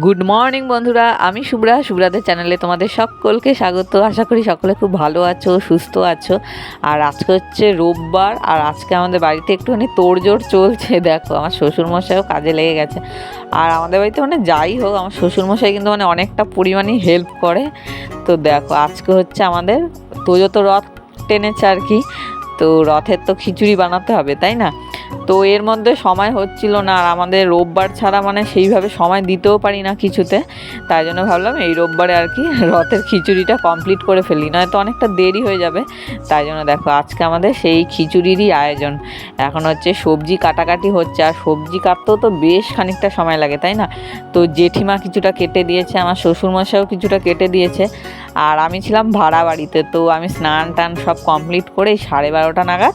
Good morning বন্ধুরা। আমি শুভ্রা। শুভ্রাদের চ্যানেলে তোমাদের সকলকে স্বাগত। আশা করি সকলে খুব ভালো আছো, সুস্থ আছো। আর আজকে হচ্ছে রোববার, আর আজকে আমাদের বাড়িতে একটুখানি তোড়জোড় চলছে। দেখো, আমার শ্বশুরমশাইও কাজে লেগে গেছে। আর আমাদের বাড়িতে মানে যাই হোক, আমার শ্বশুরমশাই কিন্তু মানে অনেকটা পরিমাণেই হেল্প করে। তো দেখো, আজকে হচ্ছে আমাদের তোজো তো রথ টেনেছে আর কি। তো রথের তো খিচুড়ি বানাতে হবে, তাই না? তো এর মধ্যে সময় হচ্ছিল না, আর আমাদের রোববার ছাড়া মানে সেইভাবে সময় দিতেও পারি না কিছুতে। তাই জন্য ভাবলাম এই রোববারে আর কি রথের খিচুড়িটা কমপ্লিট করে ফেলি নয়তো অনেকটা দেরি হয়ে যাবে। তাই জন্য দেখো আজকে আমাদের সেই খিচুড়িরই আয়োজন। এখন হচ্ছে সবজি কাটাকাটি হচ্ছে, আর সবজি কাটতেও তো বেশ খানিকটা সময় লাগে, তাই না? তো জেঠিমা কিছুটা কেটে দিয়েছে, আমার শ্বশুরমশাইও কিছুটা কেটে দিয়েছে, আর আমি ছিলাম ভাড়া বাড়িতে, তো আমি স্নান টান সব কমপ্লিট করে সাড়ে বারোটা নাগাদ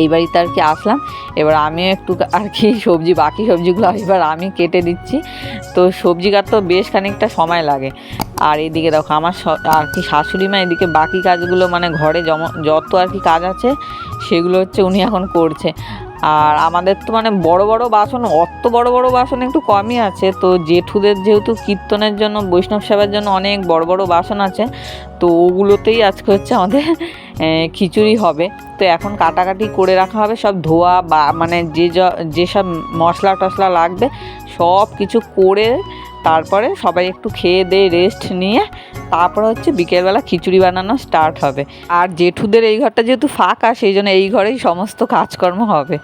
এই বাড়িতে আর কি আসলাম। এবার আমিও একটু আর কি সবজি, বাকি সবজিগুলো এবার আমি কেটে দিচ্ছি। তো সবজি কাটতেও বেশ খানিকটা সময় লাগে। আর এদিকে দেখো আমার আর কি শাশুড়ি মা এদিকে বাকি কাজগুলো মানে ঘরে যত আর কি কাজ আছে, সেগুলো হচ্ছে উনি এখন করছে। আর আমাদের তো মানে বড় বড় বাসন, অত বড় বড় বাসন একটু কমই আছে। তো জেঠুদের যেহেতু কীর্তনের জন্য, বৈষ্ণব সেবার জন্য অনেক বড় বড় বাসন আছে, তো ওগুলোতেই আজকে হচ্ছে আমাদের খিচুড়ি হবে। তো এখন কাটাকাটি করে রাখা হবে, সব ধোয়া বা মানে যে যেসব মশলা টশলা লাগবে, সব কিছু করে তারপরে সবাই একটু খেয়ে দিয়ে রেস্ট নিয়ে তারপরে হচ্ছে বিকেলবেলা খিচুড়ি বানানো স্টার্ট হবে। আর জেঠুদের এই ঘরটা যেহেতু ফাঁকা, সেই জন্য এই ঘরেই সমস্ত কাজকর্ম হবে।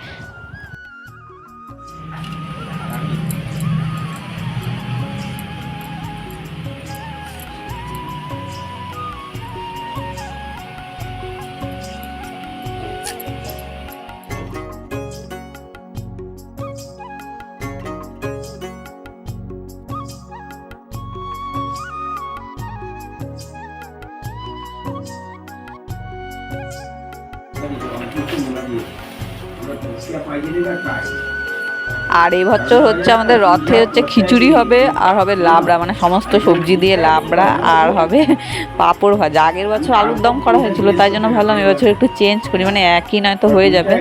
আর এই বছর হচ্ছে আমাদের রথে হচ্ছে খিচুড়ি হবে, আর হবে লাবড়া মানে সমস্ত সবজি দিয়ে লাবড়া, আর হবে পাঁপড় ভাজা। আগের বছর আলুর দম করা হয়েছিল, তাই জন্য ভাবলাম এবছর একটু চেঞ্জ করি মানে একই নয় তো হয়ে যাবে।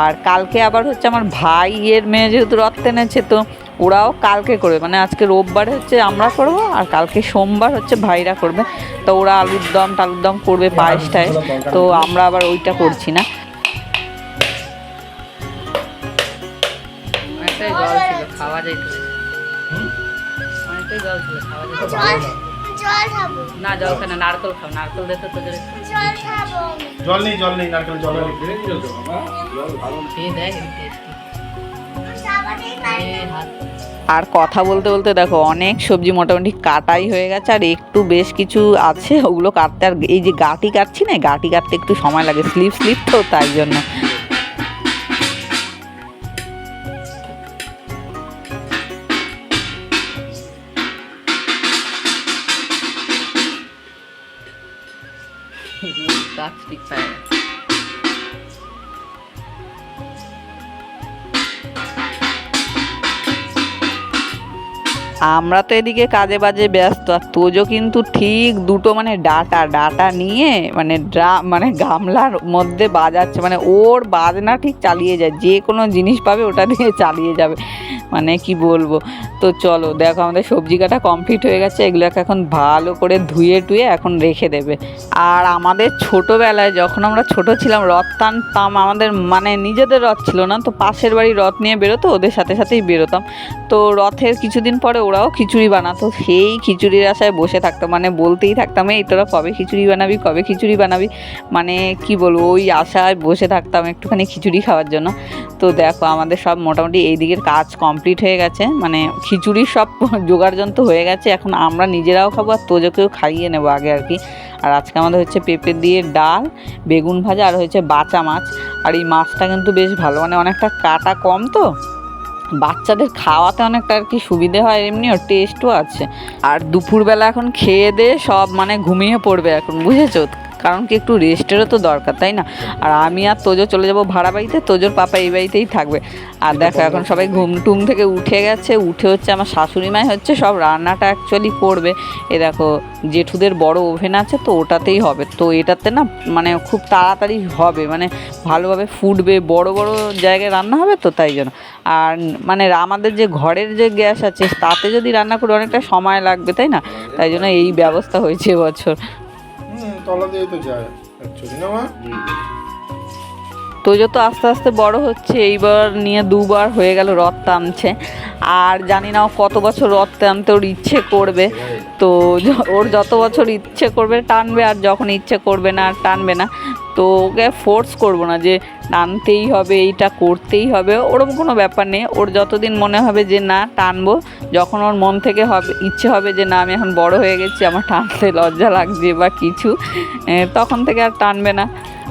আর কালকে আবার হচ্ছে আমার ভাইয়ের মেয়ে যেহেতু রথ টেনেছে, তো ওরাও কালকে করবে মানে আজকে রোববার হচ্ছে আমরা করব, আর কালকে সোমবার হচ্ছে ভাইরা করবে। তো ওরা আলুর দম, টালুর দম করবে পায়েস টায়েস তো আমরা আবার ওইটা করছি না। যাইত অনেকটাই জল ছিল খাওয়া যাইত জল জল খাব। না জল কেন নারকল খাও নারকল দেখো তো জল জল খাব আমি। জল নেই জল নেই নারকেল জল খেয়ে দেখ আর কথা বলতে বলতে দেখো অনেক সবজি মোটামুটি কাটাই হয়ে গেছে আর একটু বেশ কিছু আছে ওগুলো কাটতে আর এই যে গাটি কাটছি না গাটি কাটতে একটু সময় লাগে স্লিপ স্লিপ তো তাই জন্য। আমরা তো এদিকে কাজে বাজে ব্যস্ত। আর তোজো কিন্তু ঠিক দুটো মানে ডাটা ডাটা নিয়ে মানে ড্রা মানে গামলার মধ্যে বাজাচ্ছে। মানে ওর বাজনা ঠিক চালিয়ে যায়, যে কোনো জিনিস পাবে ওটা দিয়ে চালিয়ে যাবে। মানে কি বলব? তো চলো, দেখো আমাদের সবজি কাটা কমপ্লিট হয়ে গেছে, এগুলোকে এখন ভালো করে ধুয়ে টুয়ে এখন রেখে দেবে। আর আমাদের ছোটোবেলায় যখন আমরা ছোট ছিলাম, রথ টানতাম, আমাদের মানে নিজেদের রথ ছিল না, তো পাশের বাড়ি রথ নিয়ে বেরোতো, ওদের সাথে সাথেই বেরোতাম। তো রথের কিছুদিন পরে ওরাও খিচুড়ি বানাতো, সেই খিচুড়ির আশায় বসে থাকতাম মানে বলতেই থাকতাম, এই, তোরা কবে খিচুড়ি বানাবি, কবে খিচুড়ি বানাবি? মানে কি বলব, ওই আশায় বসে থাকতাম একটুখানি খিচুড়ি খাওয়ার জন্য। তো দেখো, আমাদের সব মোটামুটি এই দিকের কাজ কমপ্লিট হয়ে গেছে। মানে খিচুড়ির সব জোগাড় যন্ত্র হয়ে গেছে, এখন আমরা নিজেরাও খাব আর তোজোকেও খাইয়ে নেব আগে আর কি। আর আজকে আমাদের হচ্ছে পেঁপে দিয়ে ডাল, বেগুন ভাজা আর হচ্ছে বাচা মাছ। আর এই মাছটা কিন্তু বেশ ভালো মানে অনেকটা কাটা কম তো। বাচ্চাদের খাওয়াতে অনেকটা আর কি সুবিধে হয় এমনি ওর টেস্টও আছে। আর দুপুরবেলা এখন খেয়ে দিয়ে সব মানে ঘুমিয়ে পড়বে এখন, বুঝেছ? কারণ কি একটু রেস্টেরও তো দরকার তাই না? আর আমি আর তোজো চলে যাব ভাড়া বাড়িতে তোজোর পাপা এই বাড়িতেই থাকবে। আর দেখো এখন সবাই ঘুম টুম থেকে উঠে গেছে উঠে হচ্ছে আমার শাশুড়ি মাই হচ্ছে সব রান্নাটা অ্যাকচুয়ালি করবে। এ দেখো জেঠুদের বড় ওভেন আছে তো ওটাতেই হবে। তো এটাতে না মানে খুব তাড়াতাড়ি হবে মানে ভালোভাবে ফুটবে বড় বড় জায়গায় রান্না হবে তো তাই জন্য। আর মানে আমাদের যে ঘরের যে গ্যাস আছে তাতে যদি রান্না করে অনেকটা সময় লাগবে তাই না? তাই জন্য এই ব্যবস্থা হয়েছে এবছর তলা দিয়ে তো যায় অ্যাকচুয়ালি না মা? তো যত আস্তে আস্তে বড় হচ্ছে এইবার নিয়ে দুবার হয়ে গেল রথ টানছে। আর জানি না কত বছর ওর ইচ্ছে করবে। তো ওর যত বছর ইচ্ছে করবে টানবে আর যখন ইচ্ছে করবে না, আর টানবে না, তো ওকে ফোর্স করব না যে টানতেই হবে, এইটা করতেই হবে, ওরকম কোনো ব্যাপার নেই। ওর যতদিন মনে হবে যে না, টানবো, যখন ওর মন থেকে হবে, ইচ্ছে হবে যে না, আমি এখন বড় হয়ে গেছি, আমার টানতে লজ্জা লাগছে বা কিছু তখন থেকে আর টানবে না।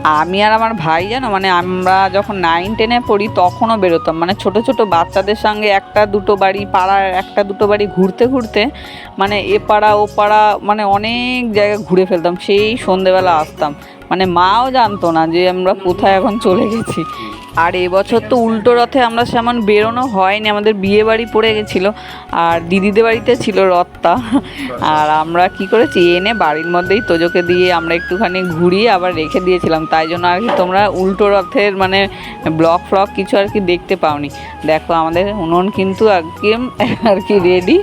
আমি আর আমার ভাই জানো মানে আমরা যখন নাইন টেনে পড়ি তখনও বেরোতাম। মানে ছোট ছোট বাচ্চাদের সঙ্গে একটা দুটো বাড়ি, পাড়ার একটা দুটো বাড়ি ঘুরতে ঘুরতে মানে এ পাড়া, ও পাড়া মানে অনেক জায়গা ঘুরে ফেলতাম। সেই সন্ধেবেলা আসতাম। মানে মাও জানতো না যে আমরা কোথায় এখন চলে গেছি। আর এবছর তো উল্টো রথে আমরা সেমন বেরোনো হয়নি, আমাদের বিয়ে বাড়ি পড়ে গেছিল আর দিদিদের বাড়িতে ছিল রথটা। আর আমরা কি করেছি, এনে বাড়ির মধ্যেই তোজোকে দিয়ে আমরা একটুখানি ঘুরিয়ে আবার রেখে দিয়েছিলাম। তাই জন্য আর কি তোমরা উল্টো রথের মানে ব্লক ফ্লক কিছু আর কি দেখতে পাওনি। দেখো আমাদের উনুন কিন্তু একদম আর কি রেডি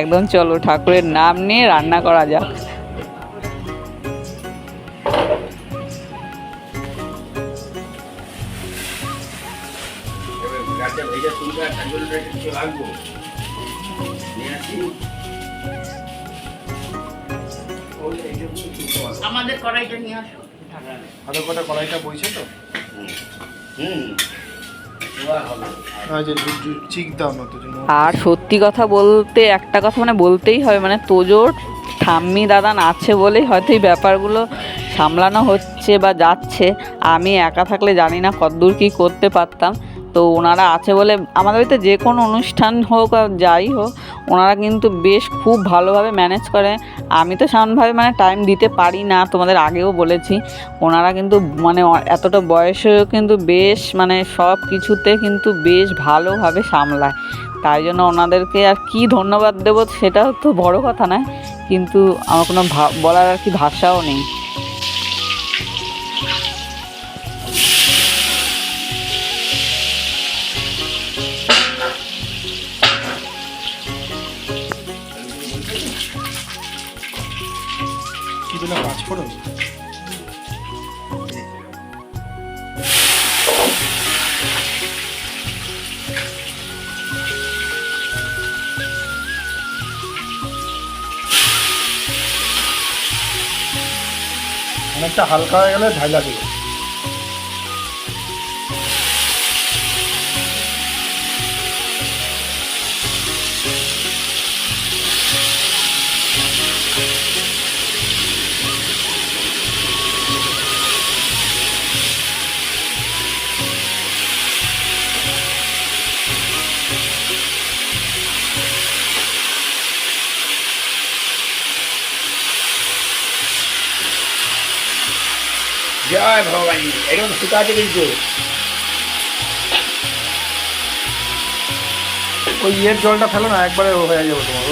একদম চলো ঠাকুরের নাম নিয়ে রান্না করা যাক। কিছু লাগবো নিয়ে আসি। আমাদের কড়াইটা নিয়ে আসো। কটা কড়াইটা বইছে তো? হুম। আর সত্যি কথা বলতে একটা কথা মানে বলতেই হবে মানে তোজোর ঠাম্মি দাদান আছে বলেই হয়তো এই ব্যাপারগুলো সামলানো হচ্ছে বা যাচ্ছে। আমি একা থাকলে জানি না কতদূর কী করতে পারতাম। তো ওনারা আছে বলে আমাদের বাড়িতে যে কোনো অনুষ্ঠান হোক আর যাই হোক, ওনারা কিন্তু বেশ খুব ভালোভাবে ম্যানেজ করে। আমি তো সেমনভাবে মানে টাইম দিতে পারি না, তোমাদের আগেও বলেছি। ওনারা কিন্তু মানে এতটা বয়সেও কিন্তু বেশ মানে সব কিছুতে কিন্তু বেশ ভালোভাবে সামলায়। তাই জন্য ওনাদেরকে আর কি ধন্যবাদ দেবো সেটাও তো বড় কথা নয়, কিন্তু আমার কোনো বলার আর কি ভাষাও নেই। কি পাঁচ ফোড়ন অনেকটা হালকা হয়ে গেলে ঢাইলা দেবে। জয় ভগবান এরকম শুকাতে কিন্তু ওই ইয়ের জলটা ফেলো না একবারে হয়ে যাবে তোমার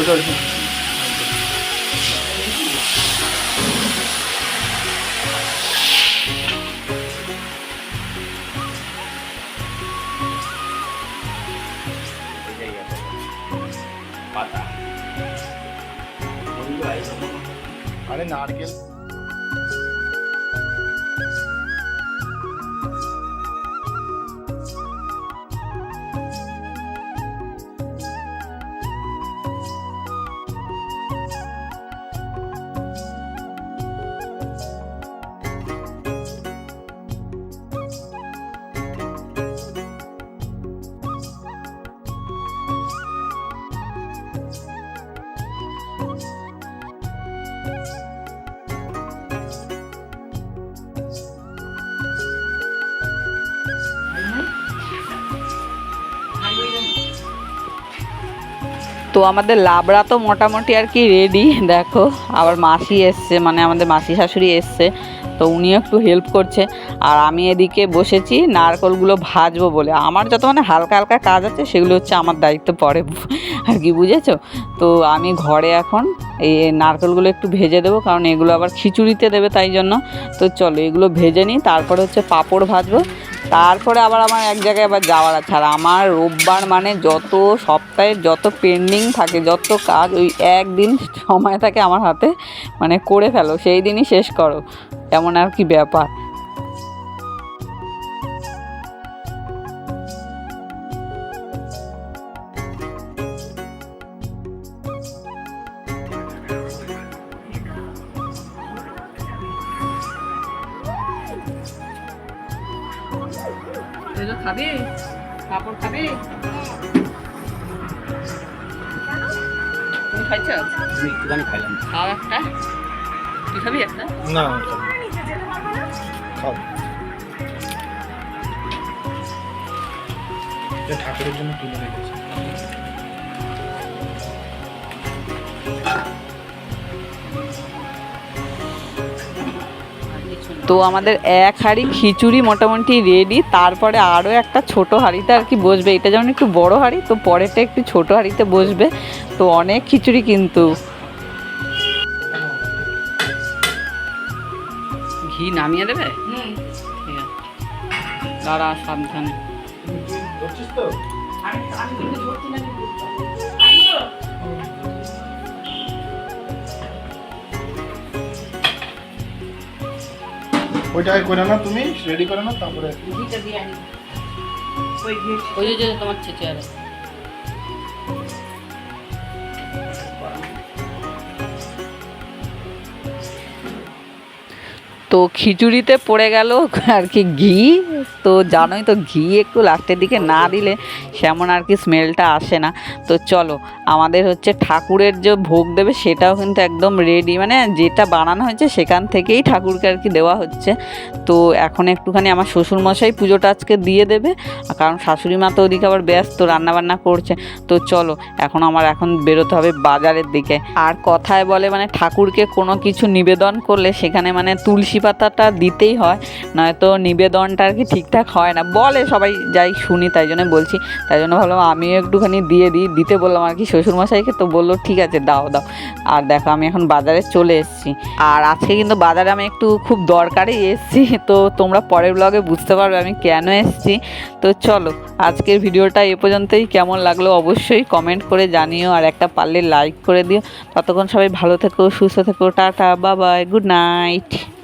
পাতা। আরে নারকেল। তো আমাদের লাবড়া তো মোটামুটি আর কি রেডি দেখো। আবার মাসি এসছে মানে আমাদের মাসি শাশুড়ি এসছে, তো উনিও একটু হেল্প করছে। আর আমি এদিকে বসেছি, নারকলগুলো ভাজবো বলে। আমার যত মানে হালকা হালকা কাজ আছে, সেগুলো হচ্ছে আমার দায়িত্ব পরে, আর কি বুঝেছ? তো আমি ঘরে এখন এই নারকেলগুলো একটু ভেজে দেবো, কারণ এগুলো আবার খিচুড়িতে দেবে তাই জন্য। তো চলো এগুলো ভেজে নিই, তারপরে হচ্ছে পাঁপড় ভাজবো। তারপরে আবার আমার এক জায়গায় আবার যাওয়ার আছে। আর আমার রোববার মানে যত সপ্তাহের যত পেন্ডিং থাকে, যত কাজ, ওই একদিন সময় থাকে আমার হাতে মানে করে ফেলো, সেই দিনই শেষ করো। এমন আর কি ব্যাপার। খাবে? পাঁপড় খাবে? তুমি খাইছ? আমি একটুখানি খাইলাম। খাও একটা। তুই খাবি একটা? না খাও। ঠাকুরের জন্য তুলে রেখেছি তো আমাদের এক হাঁড়ি খিচুড়ি মোটামুটি রেডি তারপরে আরও একটা ছোট হাঁড়িতে আর কি বসবে। এটা যেমন একটু বড় হাঁড়ি তো পরেরটা একটু ছোট হাঁড়িতে বসবে। তো অনেক খিচুড়ি কিন্তু। ঘি নামিয়ে দেবে? ঠিক আছে। দাঁড়া সাবধানে। তো করে না তুমি রেডি করে না তারপরে ওই যে তোমার তো খিচুড়িতে পড়ে গেল আর কি ঘি। তো জানোই তো ঘি একটু লাস্টের দিকে না দিলে সেমন আর কি স্মেলটা আসে না। তো চলো, আমাদের হচ্ছে ঠাকুরের যে ভোগ দেবে সেটাও কিন্তু একদম রেডি মানে যেটা বানানো হয়েছে সেখান থেকেই ঠাকুরকে আর কি দেওয়া হচ্ছে। তো এখন একটুখানি আমার শ্বশুরমশাই পুজোটা আজকে দিয়ে দেবে। কারণ শাশুড়ি মা তো ওদিকে আবার ব্যস্ত, রান্নাবান্না করছে। তো চলো, এখন আমার এখন বেরোতে হবে বাজারের দিকে। আর কথায় বলে মানে ঠাকুরকে কোনো কিছু নিবেদন করলে সেখানে মানে তুলসী পাতাটা দিতেই হয়। নয়তো নিবেদনটা আর কি ঠিকঠাক হয় না। বলে সবাই যাই শুনি, তাই জন্য বলছি। তাই জন্য ভাবলাম আমিও একটুখানি দিয়ে দিই। দিতে বললাম আর কি শ্বশুরমশাইকে, তো বলল, ঠিক আছে, দাও দাও। আর দেখো, আমি এখন বাজারে চলে এসেছি। আর আজকে কিন্তু বাজারে আমি একটু খুব দরকারেই এসেছি। তো তোমরা পরের ব্লগে বুঝতে পারবে আমি কেন এসেছি। তো চলো, আজকের ভিডিওটা এ পর্যন্তই। কেমন লাগল অবশ্যই কমেন্ট করে জানিও। আর একটা পারলে লাইক করে দিও। ততক্ষণ সবাই ভালো থেকো, সুস্থ থেকো, টাটা বাবাই গুড নাইট